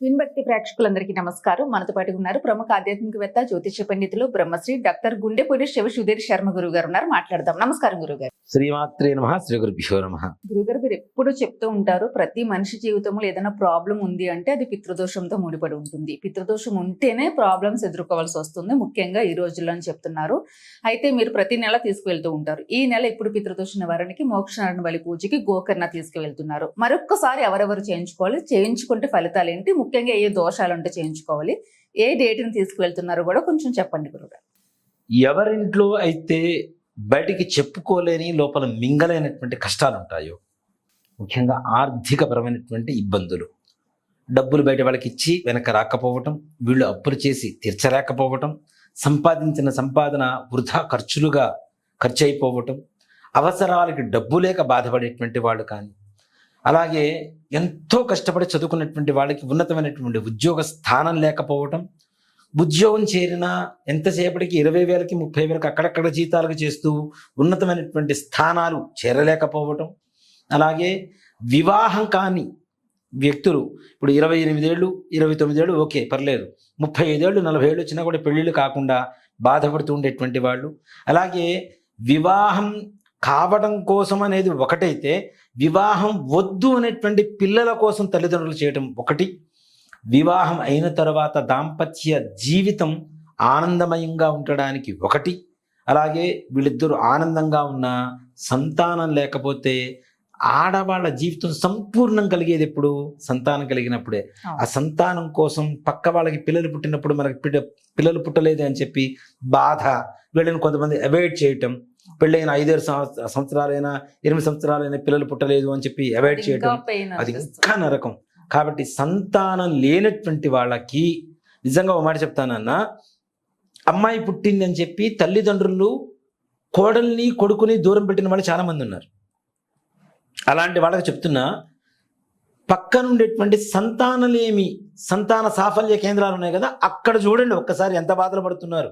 విన్భక్తి ప్రేక్షకులందరికీ నమస్కారం. మనతో పాటు ఉన్నారు ప్రముఖ ఆధ్యాత్మికవేత్త జ్యోతిష పండితులు బ్రహ్మశ్రీ డాక్టర్ గుండెపూడి శివ సుధీర్ శర్మ గురువు గారు ఉన్నారు. మాట్లాడదాం. నమస్కారం గురుగారు శ్రీమాత్రే నమ శ్రీ గురుభ్యో నమ. గురుగారు మీరు ఎప్పుడు చెప్తూ ఉంటారు ప్రతి మనిషి జీవితంలో ఏదైనా ప్రాబ్లం ఉంది అంటే అది పితృదోషంతో ముడిపడి ఉంటుంది. పితృదోషం ఉంటేనే ప్రాబ్లమ్స్ ఎదుర్కోవాల్సి వస్తుంది ముఖ్యంగా ఈ రోజుల్లో అని చెప్తున్నారు. అయితే మీరు ప్రతి నెల తీసుకువెళ్తూ ఉంటారు. ఈ నెల ఇప్పుడు పితృదోష నివారణకి మోక్షనారాయణ బలి పూజకి గోకర్ణ తీసుకువెళ్తున్నారు. మరొక్కసారి ఎవరెవరు చేయించుకోవాలి చేయించుకుంటే ఫలితాలు ఏంటి? ముఖ్యంగా ఏ దోషాలు ఉంటే చేయించుకోవాలి. ఏ డేట్ని తీసుకువెళ్తున్నారో కూడా కొంచెం చెప్పండి గురుగారు. ఎవరింట్లో అయితే బయటికి చెప్పుకోలేని లోపల మింగలైనటువంటి కష్టాలు ఉంటాయో ముఖ్యంగా ఆర్థికపరమైనటువంటి ఇబ్బందులు. డబ్బులు బయట వాళ్ళకి ఇచ్చి వెనక రాకపోవటం వీళ్ళు అప్పులు చేసి తీర్చలేకపోవటం సంపాదించిన సంపాదన వృధా ఖర్చులుగా ఖర్చు అయిపోవటం అవసరాలకి డబ్బు లేక బాధపడేటువంటి వాళ్ళు కానీ అలాగే ఎంతో కష్టపడి చదువుకున్నటువంటి వాళ్ళకి ఉన్నతమైనటువంటి ఉద్యోగ స్థానం లేకపోవటం ఉద్యోగం చేరిన ఎంతసేపటికి ఇరవై వేలకి ముప్పై వేలకి అక్కడక్కడ జీతాలకు చేస్తూ ఉన్నతమైనటువంటి స్థానాలు చేరలేకపోవటం. అలాగే వివాహం కాని వ్యక్తులు ఇప్పుడు ఇరవై ఎనిమిదేళ్ళు ఇరవై తొమ్మిదేళ్ళు ఓకే పర్లేదు. ముప్పై ఐదేళ్ళు నలభై ఏళ్ళు వచ్చినా కూడా పెళ్ళిళ్ళు కాకుండా బాధపడుతూ ఉండేటువంటి వాళ్ళు. అలాగే వివాహం కావడం కోసం అనేది ఒకటైతే వివాహం వద్దు అనేటువంటి పిల్లల కోసం తల్లిదండ్రులు చేయటం ఒకటి. వివాహం అయిన తర్వాత దాంపత్య జీవితం ఆనందమయంగా ఉండడానికి ఒకటి. అలాగే వీళ్ళిద్దరూ ఆనందంగా ఉన్న సంతానం లేకపోతే ఆడవాళ్ళ జీవితం సంపూర్ణం కలిగేది ఎప్పుడు? సంతానం కలిగినప్పుడే. ఆ సంతానం కోసం పక్క వాళ్ళకి పిల్లలు పుట్టినప్పుడు మనకి పిల్ల పిల్లలు పుట్టలేదు అని చెప్పి బాధ వీళ్ళని కొంతమంది అవాయిడ్ చేయటం పెళ్ళైన ఐదారు సంవత్స- సంవత్సరాలైనా ఎనిమిది సంవత్సరాలైనా పిల్లలు పుట్టలేదు అని చెప్పి అవాయిడ్ చేయటం అది ఇంకా నరకం. కాబట్టి సంతానం లేనటువంటి వాళ్ళకి నిజంగా ఒక మాట చెప్తానన్నా అమ్మాయి పుట్టింది అని చెప్పి తల్లిదండ్రులు కోడల్ని కొడుకుని దూరం పెట్టిన వాళ్ళు చాలా మంది ఉన్నారు. అలాంటి వాళ్ళకి చెప్తున్నా పక్కన ఉండేటువంటి సంతానలేమి సంతాన సాఫల్య కేంద్రాలు ఉన్నాయి కదా అక్కడ చూడండి ఒక్కసారి ఎంత బాధలు పడుతున్నారు.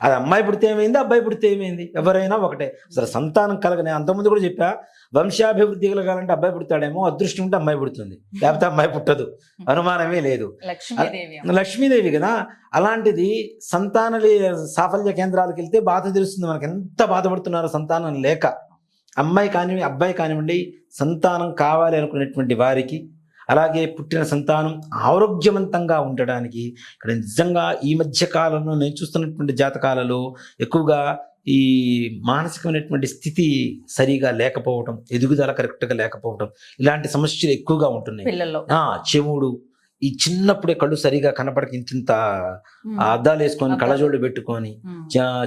అది అమ్మాయి పుడితే ఏమైంది అబ్బాయి పుడితే ఏమైంది? ఎవరైనా ఒకటే. అసలు సంతానం కలగని అంతకుముందు కూడా చెప్పా వంశాభివృద్ధి కలగాలంటే అబ్బాయి పుడతాడేమో అదృష్టం ఉంటే అమ్మాయి పుడుతుంది. లేకపోతే అమ్మాయి పుట్టదు. అనుమానమే లేదు. లక్ష్మీదేవి లక్ష్మీదేవి కదా? అలాంటిది సంతాన సాఫల్య కేంద్రాలకు వెళ్తే బాధ తెలుస్తుంది మనకి. ఎంత బాధపడుతున్నారో సంతానం లేక. అమ్మాయి కానివ్వండి అబ్బాయి కానివ్వండి సంతానం కావాలి అనుకునేటువంటి వారికి అలాగే పుట్టిన సంతానం ఆరోగ్యవంతంగా ఉండడానికి ఇక్కడ నిజంగా ఈ మధ్య కాలంలో నేను చూస్తున్నటువంటి జాతకాలలో ఎక్కువగా ఈ మానసికమైనటువంటి స్థితి సరిగా లేకపోవటం ఎదుగుదల కరెక్ట్గా లేకపోవటం ఇలాంటి సమస్యలు ఎక్కువగా ఉంటున్నాయి చెవుడు ఈ చిన్నప్పుడే కళ్ళు సరిగా కనపడక ఇంత. అద్దాలు వేసుకొని. కళ్ళజోళ్ళు పెట్టుకొని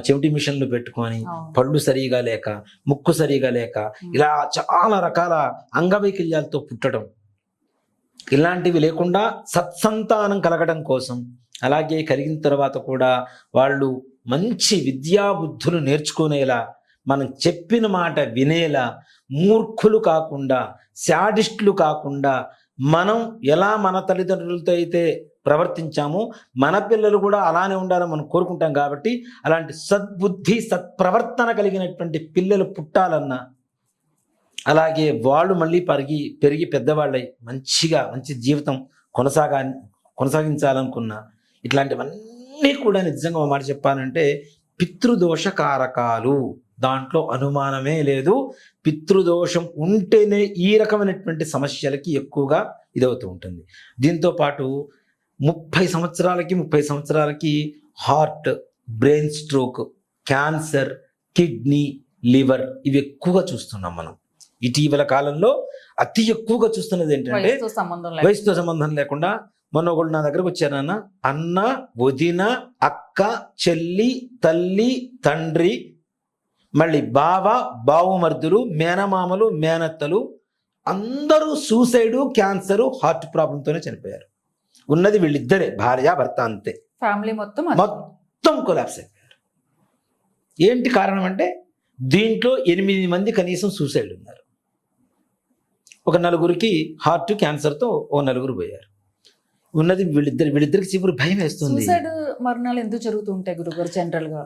చెవిటి మిషన్లు పెట్టుకొని. పళ్ళు సరిగా లేక ముక్కు సరిగా లేక. ఇలా చాలా రకాల అంగవైకల్యాలతో పుట్టడం ఇలాంటివి లేకుండా సత్సంతానం కలగడం కోసం అలాగే కలిగిన తర్వాత కూడా వాళ్ళు మంచి విద్యాబుద్ధులు నేర్చుకునేలా మనం చెప్పిన మాట వినేలా మూర్ఖులు కాకుండా శాడిస్టులు కాకుండా మనం ఎలా మన తల్లిదండ్రులతో అయితే ప్రవర్తించామో మన పిల్లలు కూడా అలానే ఉండాలని మనం కోరుకుంటాం కాబట్టి అలాంటి సద్బుద్ధి సత్ప్రవర్తన కలిగినటువంటి పిల్లలు పుట్టాలన్నా అలాగే వాళ్ళు మళ్ళీ పెరిగి పెరిగి పెద్దవాళ్ళై మంచిగా మంచి జీవితం కొనసాగా కొనసాగించాలనుకున్న ఇట్లాంటివన్నీ కూడా నిజంగా ఒక మాట చెప్పాలంటే పితృదోష కారకాలు దాంట్లో అనుమానమే లేదు. పితృదోషం ఉంటేనే ఈ రకమైనటువంటి సమస్యలకి ఎక్కువగా ఇదవుతూ ఉంటుంది. దీంతో పాటు ముప్పై సంవత్సరాలకి ముప్పై సంవత్సరాలకి heart brain stroke cancer kidney liver ఇవి ఎక్కువగా చూస్తున్నాం మనం. ఇటీవల కాలంలో అతి ఎక్కువగా చూస్తున్నది ఏంటంటే వయసుతో సంబంధం లేకుండా. మొన్న ఒకళ్ళు నా దగ్గరకు వచ్చారన్న అన్న వదిన అక్క చెల్లి తల్లి తండ్రి మళ్ళీ బావ బావుమర్దులు మేనమామలు మేనత్తలు అందరూ సూసైడు క్యాన్సరు హార్ట్ ప్రాబ్లంతోనే చనిపోయారు. ఉన్నది వీళ్ళిద్దరే భార్య భర్త అంతే. ఫ్యామిలీ మొత్తం. మొత్తం కొలాప్స్ అయిపోయారు. ఏంటి కారణం అంటే దీంట్లో ఎనిమిది మంది కనీసం సూసైడ్ ఉన్నారు. ఒక నలుగురికి హార్ట్ క్యాన్సర్తో ఓ నలుగురు పోయారు. ఉన్నది వీళ్ళిద్దరు వీళ్ళిద్దరికి చివరి భయం వేస్తుంది. మరణాలు ఎందుకు జరుగుతూ ఉంటాయి గురుగారు జనరల్గా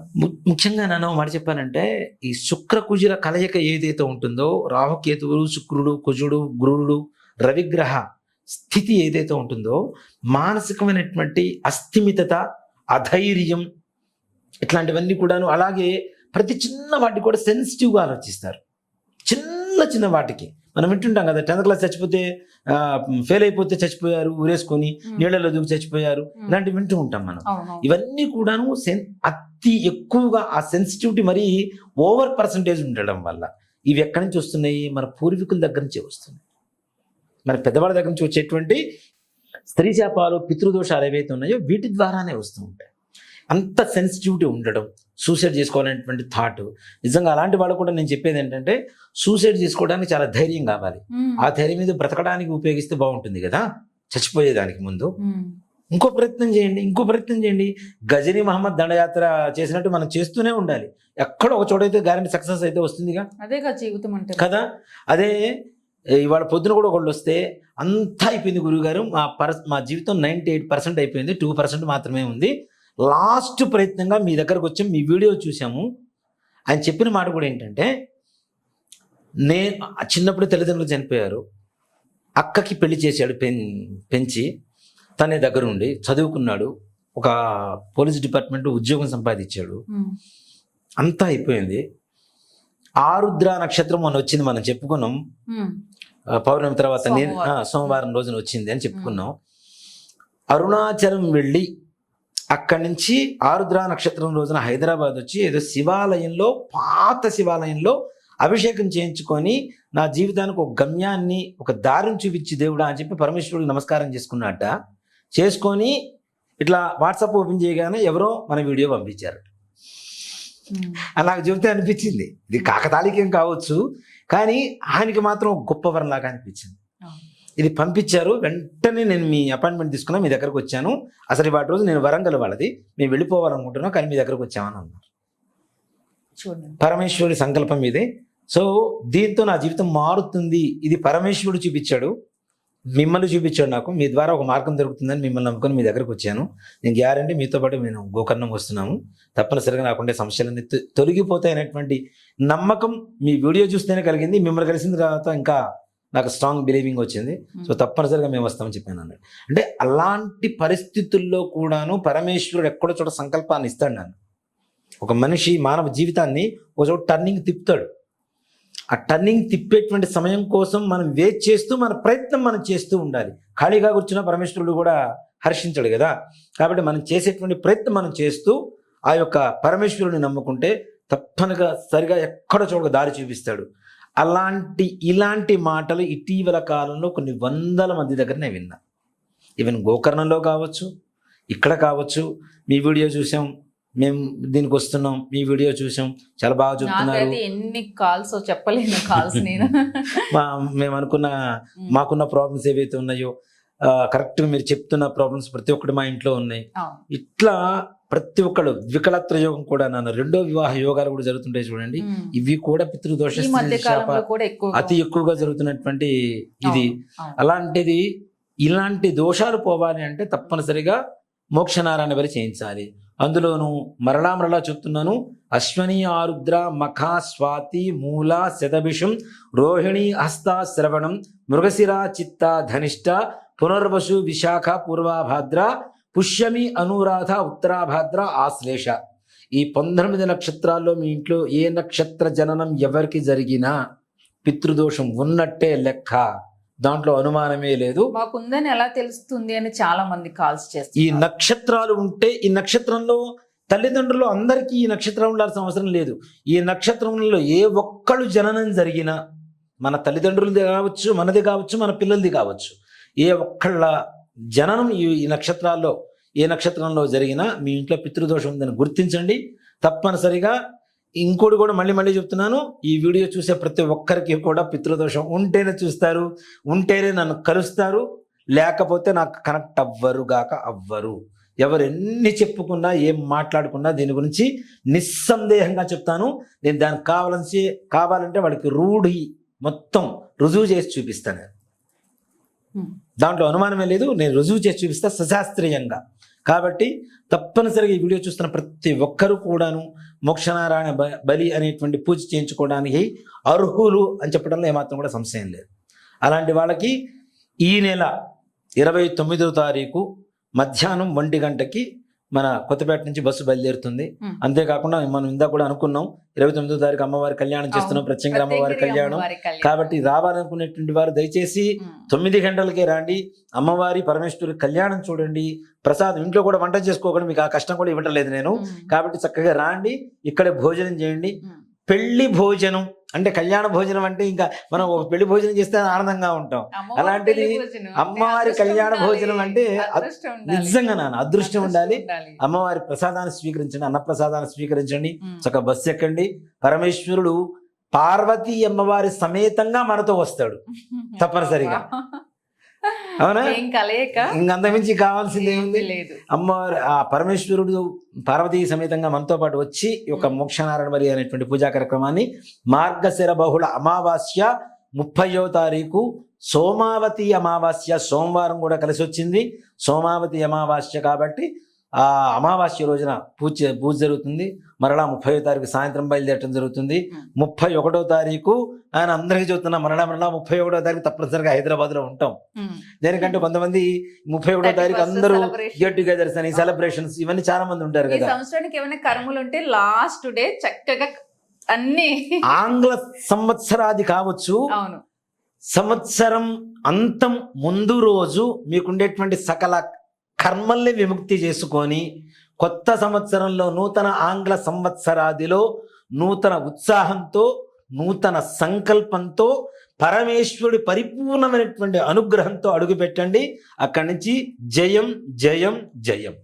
ముఖ్యంగా నాన్న మాట చెప్పానంటే ఈ శుక్ర కుజుల కలయిక ఏదైతే ఉంటుందో రాహుకేతువులు శుక్రుడు కుజుడు గురుడు రవిగ్రహ స్థితి ఏదైతే ఉంటుందో మానసికమైనటువంటి అస్థిమితత అధైర్యం ఇట్లాంటివన్నీ కూడాను అలాగే ప్రతి చిన్న వాటికి కూడా సెన్సిటివ్గా ఆలోచిస్తారు. చిన్న చిన్న వాటికి. మనం వింటుంటాం కదా టెన్త్ క్లాస్ చచ్చిపోతే ఫెయిల్ అయిపోతే చచ్చిపోయారు ఊరేసుకొని నీళ్ళలో దూకి చచ్చిపోయారు ఇలాంటివి వింటూ ఉంటాం మనం. ఇవన్నీ కూడాను సెన్ అతి ఎక్కువగా ఆ సెన్సిటివిటీ మరీ ఓవర్ పర్సంటేజ్ ఉండడం వల్ల. ఇవి ఎక్కడి నుంచి వస్తున్నాయి? మన పూర్వీకుల దగ్గర నుంచే వస్తున్నాయి. మన పెద్దవాళ్ళ దగ్గర నుంచి వచ్చేటువంటి స్త్రీ శాపాలు పితృదోషాలు ఏవైతే ఉన్నాయో వీటి ద్వారానే వస్తూ ఉంటాయి. అంత సెన్సిటివిటీ ఉండడం సూసైడ్ చేసుకోవాలనేటువంటి థాట్ నిజంగా అలాంటి వాళ్ళు కూడా నేను చెప్పేది ఏంటంటే సూసైడ్ చేసుకోవడానికి చాలా ధైర్యం కావాలి. ఆ ధైర్యం మీద బ్రతకడానికి ఉపయోగిస్తే బాగుంటుంది కదా. చచ్చిపోయేదానికి ముందు. ఇంకో ప్రయత్నం చేయండి ఇంకో ప్రయత్నం చేయండి. గజనీ మహమ్మద్ దండయాత్ర చేసినట్టు మనం చేస్తూనే ఉండాలి. ఎక్కడ ఒక చోట అయితే గ్యారంటీ సక్సెస్ అయితే వస్తుందిగా. అదేగా జీవితం అంటే. కదా? అదే ఇవాళ పొద్దున కూడా ఒకళ్ళు వస్తే అంతా అయిపోయింది గురువుగారు. మా పర్స్ మా జీవితం నైంటీ ఎయిట్ పర్సెంట్ అయిపోయింది. టూ పర్సెంట్ మాత్రమే ఉంది. లాస్ట్ ప్రయత్నంగా మీ దగ్గరకు వచ్చి మీ వీడియో చూసాము ఆయన చెప్పిన మాట కూడా ఏంటంటే నేను చిన్నప్పుడు తల్లిదండ్రులు చనిపోయారు. అక్కకి పెళ్ళి చేశాడు పెం పెంచి తనే దగ్గరుండి చదువుకున్నాడు. ఒక పోలీస్ డిపార్ట్మెంట్ ఉద్యోగం సంపాదించాడు. అంతా అయిపోయింది. ఆరుద్ర నక్షత్రం మొన్న వచ్చింది మనం చెప్పుకున్నాం. పౌర్ణమి తర్వాత నేను సోమవారం. రోజున వచ్చింది అని చెప్పుకున్నాం. అరుణాచలం వెళ్ళి అక్కడి నుంచి ఆరుద్ర నక్షత్రం రోజున హైదరాబాద్ వచ్చి ఏదో శివాలయంలో పాత శివాలయంలో అభిషేకం చేయించుకొని నా జీవితానికి ఒక గమ్యాన్ని ఒక దారిని చూపించి దేవుడా అని చెప్పి పరమేశ్వరుడికి నమస్కారం చేసుకున్నట్ట. చేసుకొని ఇట్లా వాట్సాప్ ఓపెన్ చేయగానే ఎవరో మన వీడియో పంపించారు. నాకు చెబితే అనిపించింది ఇది కాకతాళికేం కావచ్చు కానీ ఆయనకి మాత్రం గొప్ప వరంలాగా అనిపించింది. ఇది పంపించారు. వెంటనే నేను మీ అపాయింట్మెంట్ తీసుకున్నా మీ దగ్గరకు వచ్చాను. అసలు వాటి రోజు నేను వరంగల్ వాళ్ళది. మేము వెళ్ళిపోవాలనుకుంటున్నాం కానీ మీ దగ్గరకు వచ్చామని అన్నారు. చూడండి. పరమేశ్వరుడి సంకల్పం ఇది. సో దీంతో నా జీవితం మారుతుంది. ఇది పరమేశ్వరుడు చూపించాడు. మిమ్మల్ని చూపించాడు నాకు. మీ ద్వారా ఒక మార్గం దొరుకుతుందని మిమ్మల్ని నమ్ముకొని మీ దగ్గరకు వచ్చాను. నేను గ్యారంటీ మీతో పాటు మేము గోకర్ణం వస్తున్నాము. తప్పనిసరిగా నాకుండే సమస్యలన్నీ తొ- తొలగిపోతాయనేటువంటి నమ్మకం మీ వీడియో చూస్తేనే కలిగింది. మిమ్మల్ని కలిసిన తర్వాత ఇంకా నాకు స్ట్రాంగ్ బిలీవింగ్ వచ్చింది. సో తప్పనిసరిగా మేము వస్తామని చెప్పాను అన్నాడు. అంటే అలాంటి పరిస్థితుల్లో కూడాను పరమేశ్వరుడు ఎక్కడో చోట సంకల్పాన్ని ఇస్తాడు నన్ను. ఒక మనిషి మానవ జీవితాన్ని ఒక చోట టర్నింగ్ తిప్పుతాడు. ఆ టర్నింగ్ తిప్పేటువంటి సమయం కోసం మనం వెయిట్ చేస్తూ మన ప్రయత్నం మనం చేస్తూ ఉండాలి. ఖాళీగా కూర్చున్న పరమేశ్వరుడు కూడా హర్షించాడు కదా. కాబట్టి మనం చేసేటువంటి ప్రయత్నం మనం చేస్తూ ఆ యొక్క పరమేశ్వరుని నమ్ముకుంటే తప్పనగా సరిగా ఎక్కడ చోట దారి చూపిస్తాడు. అలాంటి ఇలాంటి మాటలు ఇటీవల కాలంలో కొన్ని వందల మంది దగ్గర నేను విన్నా. ఈవెన్ గోకర్ణంలో కావచ్చు ఇక్కడ కావచ్చు మీ వీడియో చూసాం మేము దీనికి వస్తున్నాం మీ వీడియో చూసాం చాలా బాగా చెప్తున్నారు. నాకైతే ఎన్ని కాల్స్ చెప్పలేను కాల్స్ నేను. మా మేము. అనుకున్న మాకున్న ప్రాబ్లమ్స్ ఏవైతే ఉన్నాయో కరెక్ట్గా మీరు చెప్తున్న ప్రాబ్లమ్స్ ప్రతి ఒక్కటి మా ఇంట్లో ఉన్నాయి. ఇట్లా ప్రతి ఒక్కళ్ళు వికలత్ర యోగం కూడా నన్ను రెండో వివాహ యోగాలు కూడా జరుగుతుంటాయి చూడండి. ఇవి కూడా పితృదోష అతి ఎక్కువగా జరుగుతున్నటువంటి ఇది. అలాంటిది ఇలాంటి దోషాలు పోవాలి అంటే తప్పనిసరిగా మోక్షనారాయణ బలి చేయించాలి అందులోను మరలా మరలా చెప్తున్నాను అశ్వని ఆరుద్ర మఖ స్వాతి మూల శతభిషం రోహిణి హస్త శ్రవణం మృగశిర చిత్త ధనిష్ట పునర్వసు విశాఖ పూర్వాభాద్ర పుష్యమి అనురాధ ఉత్తరాభాద్ర ఆశ్లేష. ఈ పంతొమ్మిది నక్షత్రాల్లో మీ ఇంట్లో ఏ నక్షత్ర జననం ఎవరికి జరిగినా పితృదోషం ఉన్నట్టే లెక్క. దాంట్లో అనుమానమే లేదు. మాకుందని ఎలా తెలుస్తుంది అని చాలా మంది కాల్స్ ఈ చేస్తారు నక్షత్రాలు ఉంటే ఈ నక్షత్రంలో తల్లిదండ్రులు అందరికీ ఈ నక్షత్రం ఉండాల్సిన అవసరం లేదు. ఈ నక్షత్రంలో ఏ ఒక్కళ్ళు జననం జరిగినా మన తల్లిదండ్రులది కావచ్చు మనది కావచ్చు మన పిల్లలది కావచ్చు. ఏ ఒక్కళ్ళ జననం ఈ ఈ నక్షత్రాల్లో ఏ నక్షత్రంలో జరిగినా మీ ఇంట్లో పితృదోషం ఉందని గుర్తించండి. తప్పనిసరిగా ఇంకోటి కూడా మళ్ళీ మళ్ళీ చెప్తున్నాను. ఈ వీడియో చూసే ప్రతి ఒక్కరికి కూడా పితృదోషం ఉంటేనే చూస్తారు ఉంటేనే నన్ను కలుస్తారు. లేకపోతే నాకు కనెక్ట్ అవ్వరు గాక అవ్వరు. ఎవరు ఎన్ని చెప్పుకున్నా ఏం మాట్లాడుకున్నా దీని గురించి నిస్సందేహంగా చెప్తాను. నేను దానికి కావాలని కావాలంటే వాడికి రూఢి మొత్తం రుజువు చేసి చూపిస్తాను. నేను. దాంట్లో అనుమానమే లేదు. నేను రుజువు చేసి చూపిస్తా సశాస్త్రీయంగా. కాబట్టి తప్పనిసరిగా ఈ వీడియో చూస్తున్న ప్రతి ఒక్కరూ కూడాను మోక్షనారాయణ బ- బలి అనేటువంటి పూజ చేయించుకోవడానికి అర్హులు అని చెప్పడంలో ఏమాత్రం కూడా సంశయం లేదు. అలాంటి వాళ్ళకి ఈ నెల ఇరవై తొమ్మిదో తారీఖు మధ్యాహ్నం ఒంటి గంటకి మన కొత్తపేట నుంచి బస్సు బయలుదేరుతుంది. అంతేకాకుండా మనం ఇందాక కూడా అనుకున్నాం ఇరవై తొమ్మిదో తారీఖు అమ్మవారి కళ్యాణం చేస్తున్నాం అవును. ప్రత్యంగా అమ్మవారి కళ్యాణం. కాబట్టి రావాలనుకునేటువంటి వారు దయచేసి. తొమ్మిది గంటలకే రండి అమ్మవారి పరమేశ్వరి కళ్యాణం చూడండి ప్రసాదం ఇంట్లో కూడా వంట చేసుకోకుండా మీకు ఆ కష్టం కూడా ఇవ్వటం లేదు నేను. కాబట్టి చక్కగా రాండి ఇక్కడే భోజనం చేయండి. పెళ్ళి భోజనం అంటే కళ్యాణ భోజనం అంటే ఇంకా మనం ఒక పెళ్ళి భోజనం చేస్తే ఆనందంగా ఉంటాం అలాంటిది అమ్మవారి కళ్యాణ. భోజనం అంటే. నిజంగా నాన్న అదృష్టం ఉండాలి. అమ్మవారి ప్రసాదాన్ని స్వీకరించండి అన్నప్రసాదాన్ని స్వీకరించండి ఉమ్. చక్కగా బస్సు ఎక్కండి పరమేశ్వరుడు పార్వతీ అమ్మవారి సమేతంగా మనతో వస్తాడు తప్పనిసరిగా. అవునా? కలయిక? ఇంకంతమించి కావాల్సింది ఏముంది? లేదు. అమ్మవారు ఆ పరమేశ్వరుడు పార్వతీ సమేతంగా మనతో పాటు వచ్చి ఈ యొక్క మోక్షనారాయణ బలి అనేటువంటి పూజా కార్యక్రమాన్ని మార్గశిర బహుళ అమావాస్య ముప్పయో తారీఖు సోమావతి అమావాస్య సోమవారం కూడా కలిసి వచ్చింది. సోమావతి అమావాస్య కాబట్టి ఆ అమావాస్య రోజున పూజ పూజ జరుగుతుంది. మరలా ముప్పై తారీఖు సాయంత్రం బయలుదేరటం జరుగుతుంది. ముప్పై ఒకటో తారీఖు ఆయన అందరికీ చెబుతున్నా మరలా మరలా ముప్పై ఒకటో తారీఖు తప్పనిసరిగా హైదరాబాద్లో ఉంటాం. దేనికంటే కొంతమంది ముప్పై ఒకటో తారీఖు 31st అందరూ. గెట్ టుగెదర్స్ అని సెలబ్రేషన్స్ ఇవన్నీ చాలా మంది ఉంటారు కదా. సంవత్సరానికి ఏమైనా కర్మలు ఉంటే లాస్ట్ డే చక్కగా అన్ని ఆంగ్ల సంవత్సరాది కావచ్చు. సంవత్సరం అంతం ముందు రోజు మీకుండేటువంటి సకల కర్మల్ని విముక్తి చేసుకొని కొత్త సంవత్సరంలో నూతన ఆంగ్ల సంవత్సరాదిలో నూతన ఉత్సాహంతో నూతన సంకల్పంతో పరమేశ్వరుడి పరిపూర్ణమైనటువంటి అనుగ్రహంతో అడుగుపెట్టండి. అక్కడి నుంచి జయం జయం జయం.